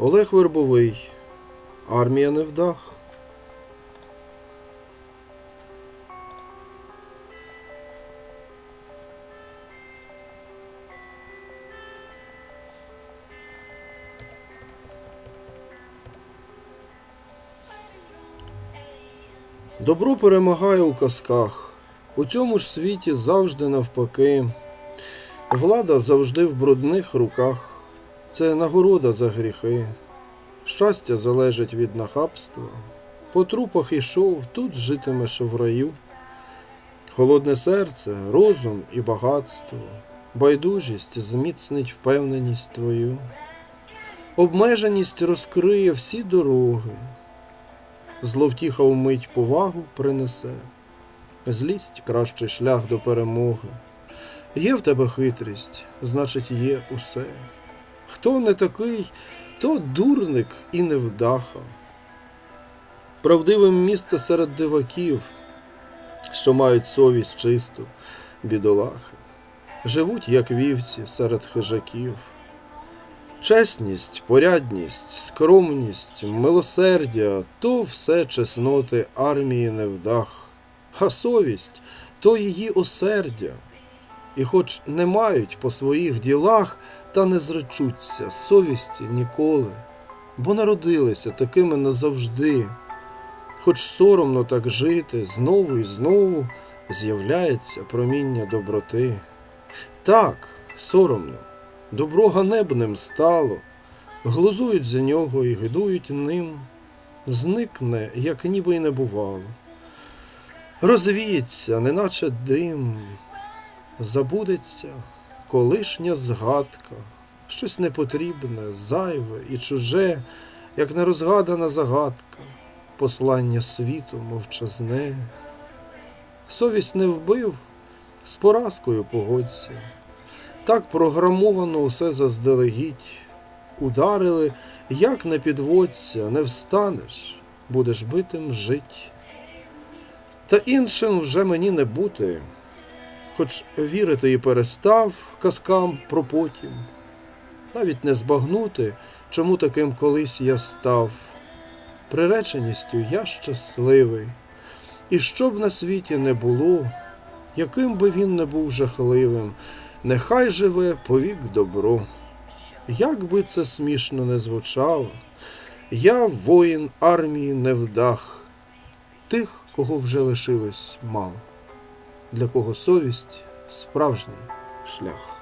Олег Вербовий. Армія не вдах. Добро перемагає у казках. У цьому ж світі завжди навпаки. Влада завжди в брудних руках. Це нагорода за гріхи. Щастя залежить від нахабства. По трупах ішов, тут житимеш в раю. Холодне серце, розум і багатство, байдужість зміцнить впевненість твою. Обмеженість розкриє всі дороги. Зловтіха вмить повагу принесе, злість кращий шлях до перемоги. Є в тебе хитрість, значить, є усе. Хто не такий, то дурник і невдаха. Правдивим місце серед диваків, що мають совість чисту, бідолахи, живуть, як вівці серед хижаків. Чесність, порядність, скромність, милосердя то все чесноти армії невдах, а совість то її осердя. І хоч не мають по своїх ділах, та не зречуться совісті ніколи, бо народилися такими назавжди. Хоч соромно так жити, знову і знову з'являється проміння доброти. Так, соромно, добро ганебним стало, глузують за нього і гидують ним, зникне, як ніби й не бувало. Розвіється, неначе дим, забудеться колишня згадка, щось непотрібне, зайве і чуже, як нерозгадана загадка, послання світу мовчазне. Совість не вбив, з поразкою погодься. Так програмовано усе заздалегідь. Ударили, як не підводься, не встанеш, будеш битим жить. Та іншим вже мені не бути, хоч вірити і перестав казкам про потім, навіть не збагнути, чому таким колись я став. Приреченістю я щасливий, і що б на світі не було, яким би він не був жахливим, нехай живе повік добро. Як би це смішно не звучало, я воїн армії невдах, тих, кого вже лишилось мало, для кого совість справжній шлях.